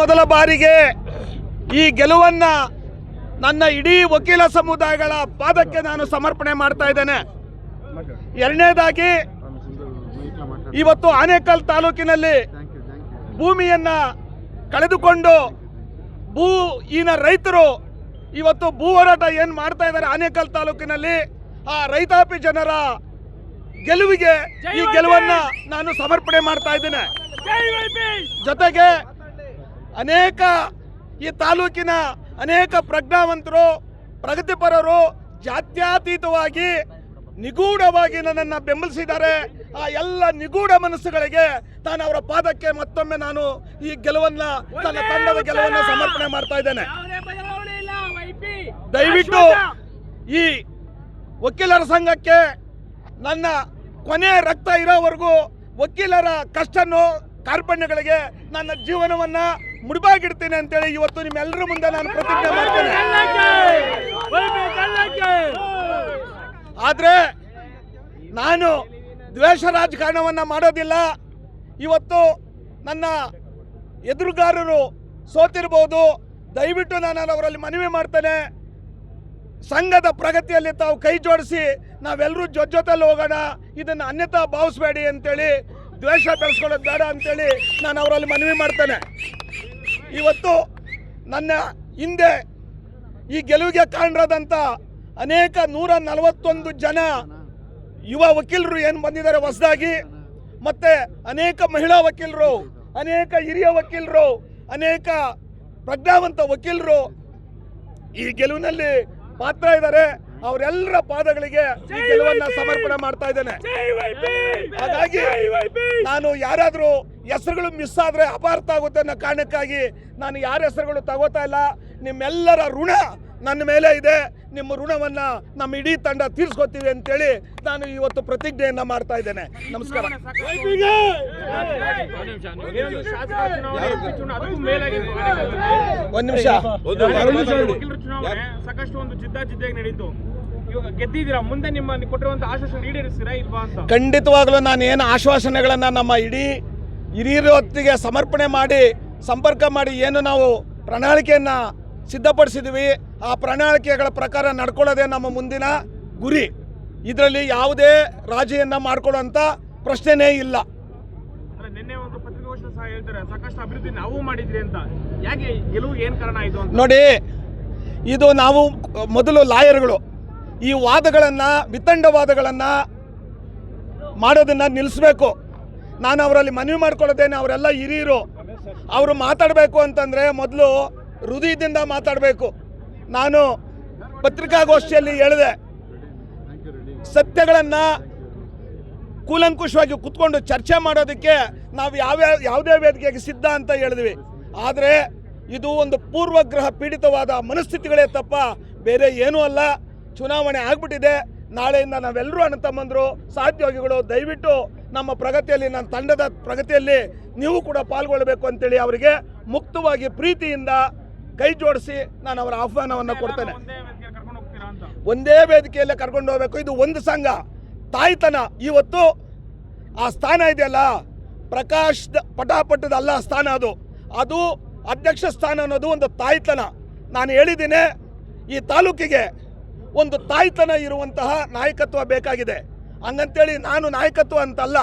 ಮೊದಲ ಬಾರಿಗೆ ಈ ಗೆಲುವನ್ನ ನನ್ನ ಇಡೀ ವಕೀಲ ಸಮುದಾಯಗಳ ಪಾದಕ್ಕೆ ನಾನು ಸಮರ್ಪಣೆ ಮಾಡ್ತಾ ಇದ್ದೇನೆ. ಎರಡನೇದಾಗಿ ಇವತ್ತು ಆನೇಕಲ್ ತಾಲೂಕಿನಲ್ಲಿ ಭೂಮಿಯನ್ನ ಕಳೆದುಕೊಂಡು ಭೂ ಈನ ರೈತರು ಇವತ್ತು ಭೂ ಹೋರಾಟ ಏನು ಮಾಡ್ತಾ ಇದ್ದಾರೆ ಆನೇಕಲ್ ತಾಲೂಕಿನಲ್ಲಿ ಆ ರೈತಾಪಿ ಜನರ ಗೆಲುವಿಗೆ ಈ ಗೆಲುವನ್ನ ನಾನು ಸಮರ್ಪಣೆ ಮಾಡ್ತಾ ಇದ್ದೇನೆ. ಜೊತೆಗೆ ಅನೇಕ ಈ ತಾಲೂಕಿನ ಅನೇಕ ಪ್ರಜ್ಞಾವಂತರು ಪ್ರಗತಿಪರರು ಜಾತ್ಯಾತೀತವಾಗಿ ನಿಗೂಢವಾಗಿ ನನ್ನನ್ನು ಬೆಂಬಲಿಸಿದ್ದಾರೆ. ಆ ಎಲ್ಲ ನಿಗೂಢ ಮನಸ್ಸುಗಳಿಗೆ ನಾನು ಅವರ ಪಾದಕ್ಕೆ ಮತ್ತೊಮ್ಮೆ ನಾನು ಈ ಗೆಲುವನ್ನ ತನ್ನ ತಂಡದ ಗೆಲುವನ್ನ ಸಮರ್ಪಣೆ ಮಾಡ್ತಾ ಇದ್ದೇನೆ. ದಯವಿಟ್ಟು ಈ ವಕೀಲರ ಸಂಘಕ್ಕೆ ನನ್ನ ಕೊನೆ ರಕ್ತ ಇರೋವರೆಗೂ ವಕೀಲರ ಕಷ್ಟನ್ನು ಕಾರ್ಪಣ್ಯಗಳಿಗೆ ನನ್ನ ಜೀವನವನ್ನ ಮುಡಿಬಾಗಿಡ್ತೀನಿ ಅಂತೇಳಿ ಇವತ್ತು ನಿಮ್ಮೆಲ್ಲರ ಮುಂದೆ ನಾನು ಪ್ರತಿಜ್ಞೆ ಮಾಡ್ತೇನೆ. ಆದ್ರೆ ನಾನು ದ್ವೇಷ ರಾಜಕಾರಣವನ್ನ ಮಾಡೋದಿಲ್ಲ. ಇವತ್ತು ನನ್ನ ಎದುರುಗಾರರು ಸೋತಿರ್ಬೋದು. ದಯವಿಟ್ಟು ನಾನು ಅವರಲ್ಲಿ ಮನವಿ ಮಾಡ್ತೇನೆ. ಸಂಘದ ಪ್ರಗತಿಯಲ್ಲಿ ತಾವು ಕೈ ಜೋಡಿಸಿ ನಾವೆಲ್ಲರೂ ಜೊತೆ ಜೊತೆಯಲ್ಲಿ ಹೋಗೋಣ. ಇದನ್ನು ಅನ್ಯತಾ ಭಾವಿಸ್ಬೇಡಿ ಅಂತೇಳಿ, ದ್ವೇಷ ಬೆಳೆಸ್ಕೊಳ್ಳೋದು ಬೇಡ ಅಂತೇಳಿ ನಾನು ಅವರಲ್ಲಿ ಮನವಿ ಮಾಡ್ತೇನೆ. ಇವತ್ತು ನನ್ನ ಹಿಂದೆ ಈ ಗೆಲುವಿಗೆ ಕಾರಣರಾದಂಥ ಅನೇಕ ನೂರ ನಲವತ್ತೊಂದು ಜನ ಯುವ ವಕೀಲರು ಏನು ಬಂದಿದ್ದಾರೆ ಹೊಸದಾಗಿ, ಮತ್ತೆ ಅನೇಕ ಮಹಿಳಾ ವಕೀಲರು, ಅನೇಕ ಹಿರಿಯ ವಕೀಲರು, ಅನೇಕ ಪ್ರಜ್ಞಾವಂತ ವಕೀಲರು ಈ ಗೆಲುವಿನಲ್ಲಿ ಪಾತ್ರ ಇದ್ದಾರೆ. ಅವರೆಲ್ಲರ ಪಾದಗಳಿಗೆ ಈ ಗೆಲುವನ್ನ ಸಮರ್ಪಣೆ ಮಾಡ್ತಾ ಇದ್ದೇನೆ ಹಾಗಾಗಿ ನಾನು ಯಾರಾದರೂ ಹೆಸರುಗಳು ಮಿಸ್ ಆದ್ರೆ ಅಪಾರ್ಥ ಆಗುತ್ತೆ ಅನ್ನೋ ಕಾರಣಕ್ಕಾಗಿ ನಾನು ಯಾರ ಹೆಸರುಗಳು ತಗೋತಾ ಇಲ್ಲ ನಿಮ್ಮೆಲ್ಲರ ಋಣ ನನ್ನ ಮೇಲೆ ಇದೆ ನಿಮ್ಮ ಋಣವನ್ನ ನಮ್ಮ ಇಡೀ ತಂಡ ತೀರ್ಸ್ಕೊತೀವಿ ಅಂತೇಳಿ ನಾನು ಇವತ್ತು ಪ್ರತಿಜ್ಞೆಯನ್ನ ಮಾಡ್ತಾ ಇದ್ದೇನೆ ನಮಸ್ಕಾರ ಒಂದು ನಿಮಿಷ ಸಾಕಷ್ಟು ಒಂದು ಜಿದ್ದಾಜಿದ್ದಾಗಿ ನಡೀತು ಗೆದ್ದಿದ್ದೀರಾ? ಮುಂದೆ ನಿಮ್ಮ ಕೊಟ್ಟಿರುವಂತ ಆಶ್ವಾಸನೆ ಈಡೇರಿಸ್ತೀರಾ ಇಲ್ವಾ ಅಂತ? ಖಂಡಿತವಾಗ್ಲೂ ನಾನು ಏನು ಆಶ್ವಾಸನೆಗಳನ್ನು ನಮ್ಮ ಇಡೀ ಹಿರಿಯರ ಹೊತ್ತಿಗೆ ಸಮರ್ಪಣೆ ಮಾಡಿ ಸಂಪರ್ಕ ಮಾಡಿ ಏನು ನಾವು ಪ್ರಣಾಳಿಕೆಯನ್ನು ಸಿದ್ಧಪಡಿಸಿದ್ವಿ. ಆ ಪ್ರಣಾಳಿಕೆಗಳ ಪ್ರಕಾರ ನಡ್ಕೊಳ್ಳೋದೇ ನಮ್ಮ ಮುಂದಿನ ಗುರಿ. ಇದರಲ್ಲಿ ಯಾವುದೇ ರಾಜಿಯನ್ನು ಮಾಡ್ಕೊಳ್ಳೋಂಥ ಪ್ರಶ್ನೆನೇ ಇಲ್ಲ. ನಿನ್ನೆ ಒಂದು ಪತ್ರಿಕಾಗೋಷ್ಠಿ ಸಹ ಹೇಳ್ತಾರೆ ಸಾಕಷ್ಟು ಅಭಿವೃದ್ಧಿ ನಾವು ಮಾಡಿದ್ರಿ ಅಂತ. ಯಾಕೆ ಗೆಲುವು ಏನು ಕಾರಣ ಆಯ್ತು ಅಂತ? ನೋಡಿ ಇದು ನಾವು ಮೊದಲು ಲಾಯರ್ಗಳು. ಈ ವಾದಗಳನ್ನು, ವಿತಂಡವಾದಗಳನ್ನು ಮಾಡೋದನ್ನು ನಿಲ್ಲಿಸಬೇಕು ನಾನು ಅವರಲ್ಲಿ ಮನವಿ ಮಾಡ್ಕೊಳ್ಳೋದೇನೆ, ಅವರೆಲ್ಲ ಹಿರಿಯರು. ಅವರು ಮಾತಾಡಬೇಕು ಅಂತಂದರೆ ಮೊದಲು ಹೃದಯದಿಂದ ಮಾತಾಡಬೇಕು. ನಾನು ಪತ್ರಿಕಾಗೋಷ್ಠಿಯಲ್ಲಿ ಹೇಳಿದೆ, ಸತ್ಯಗಳನ್ನು ಕೂಲಂಕುಷವಾಗಿ ಕುತ್ಕೊಂಡು ಚರ್ಚೆ ಮಾಡೋದಕ್ಕೆ ನಾವು ಯಾವ್ಯಾವ ಯಾವುದೇ ವೇದಿಕೆಗೆ ಸಿದ್ಧ ಅಂತ ಹೇಳಿದ್ವಿ. ಆದರೆ ಇದು ಒಂದು ಪೂರ್ವಗ್ರಹ ಪೀಡಿತವಾದ ಮನಸ್ಥಿತಿಗಳೇ ತಪ್ಪ, ಬೇರೆ ಏನೂ ಅಲ್ಲ. ಚುನಾವಣೆ ಆಗಿಬಿಟ್ಟಿದೆ, ನಾಳೆಯಿಂದ ನಾವೆಲ್ಲರೂ ಅಣ್ಣ ತಮ್ಮಂದರು ಸಹೋದ್ಯೋಗಿಗಳು ದಯವಿಟ್ಟು ನಮ್ಮ ಪ್ರಗತಿಯಲ್ಲಿ, ನನ್ನ ತಂಡದ ಪ್ರಗತಿಯಲ್ಲಿ ನೀವು ಕೂಡ ಪಾಲ್ಗೊಳ್ಳಬೇಕು ಅಂತೇಳಿ ಅವರಿಗೆ ಮುಕ್ತವಾಗಿ ಪ್ರೀತಿಯಿಂದ ಕೈ ಜೋಡಿಸಿ ನಾನು ಅವರ ಆಹ್ವಾನವನ್ನು ಕೊಡ್ತೇನೆ. ಒಂದೇ ವೇದಿಕೆಯಲ್ಲೇ ಕರ್ಕೊಂಡು ಹೋಗಬೇಕು. ಇದು ಒಂದು ಸಂಘ. ತಾಯ್ತನ. ಇವತ್ತು ಆ ಸ್ಥಾನ ಇದೆಯಲ್ಲ? ಪ್ರಕಾಶ್ ಪಟಾಪಟ್ಟದ ಅಲ್ಲ ಸ್ಥಾನ ಅದು. ಅದು ಅಧ್ಯಕ್ಷ ಸ್ಥಾನ ಅನ್ನೋದು ಒಂದು ತಾಯ್ತನ. ನಾನು ಹೇಳಿದ್ದೀನಿ, ಈ ತಾಲೂಕಿಗೆ ಒಂದು ತಾಯ್ತನ ಇರುವಂತಹ ನಾಯಕತ್ವ ಬೇಕಾಗಿದೆ. ಹಂಗಂತೇಳಿ ನಾನು ನಾಯಕತ್ವ ಅಂತಲ್ಲ,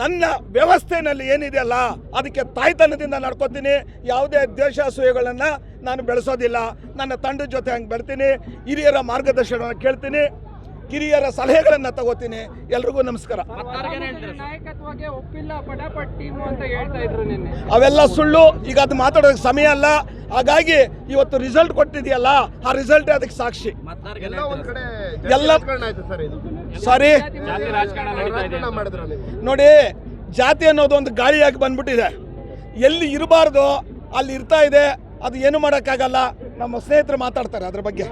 ನನ್ನ ವ್ಯವಸ್ಥೆನಲ್ಲಿ ಏನಿದೆಯಲ್ಲ ಅದಕ್ಕೆ ತಾಯ್ತನದಿಂದ ನಡ್ಕೋತೀನಿ. ಯಾವುದೇ ದ್ವೇಷ ಅಸೂಯೆಗಳನ್ನು ನಾನು ಬೆಳೆಸೋದಿಲ್ಲ. ನನ್ನ ತಂಡದ ಜೊತೆ ಹಂಗೆ ಬರ್ತೀನಿ ಹಿರಿಯರ ಮಾರ್ಗದರ್ಶನವನ್ನು ಕೇಳ್ತೀನಿ. ಕಿರಿಯರ ಸಲಹೆಗಳನ್ನು ತಗೋತೀನಿ. ಎಲ್ರಿಗೂ ನಮಸ್ಕಾರ. ನಾಯಕತ್ವಕ್ಕೆ ಒಪ್ಪಿಲ್ಲ ಪಟಾಪಟ್ ಅಂತ ಹೇಳ್ತಾ ಇದ್ರು ನಿನ್ನೆ. ಅವೆಲ್ಲ ಸುಳ್ಳು. ಈಗ ಅದು ಮಾತಾಡೋದಕ್ಕೆ ಸಮಯ ಅಲ್ಲ. ಹಾಗಾಗಿ ಇವತ್ತು ರಿಸಲ್ಟ್ ಕೊಟ್ಟಿದೆಯಲ್ಲ ಆ ರಿಸಲ್ಟ್ ಅದಕ್ಕೆ ಸಾಕ್ಷಿ. ಎಲ್ಲ ಒಂದ್ ಕಡೆ ಎಲ್ಲ ಸರ್ ನೋಡಿ ಜಾತಿ ಅನ್ನೋದು ಒಂದು ಗಾಳಿಯಾಗಿ ಬಂದ್ಬಿಟ್ಟಿದೆ. ಎಲ್ಲಿ ಇರಬಾರ್ದು ಅಲ್ಲಿ ಇರ್ತಾ ಇದೆ. ಅದು ಏನು ಮಾಡೋಕ್ಕಾಗಲ್ಲ. ನಮ್ಮ ಸ್ನೇಹಿತರು ಮಾತಾಡ್ತಾರೆ ಅದ್ರ ಬಗ್ಗೆ.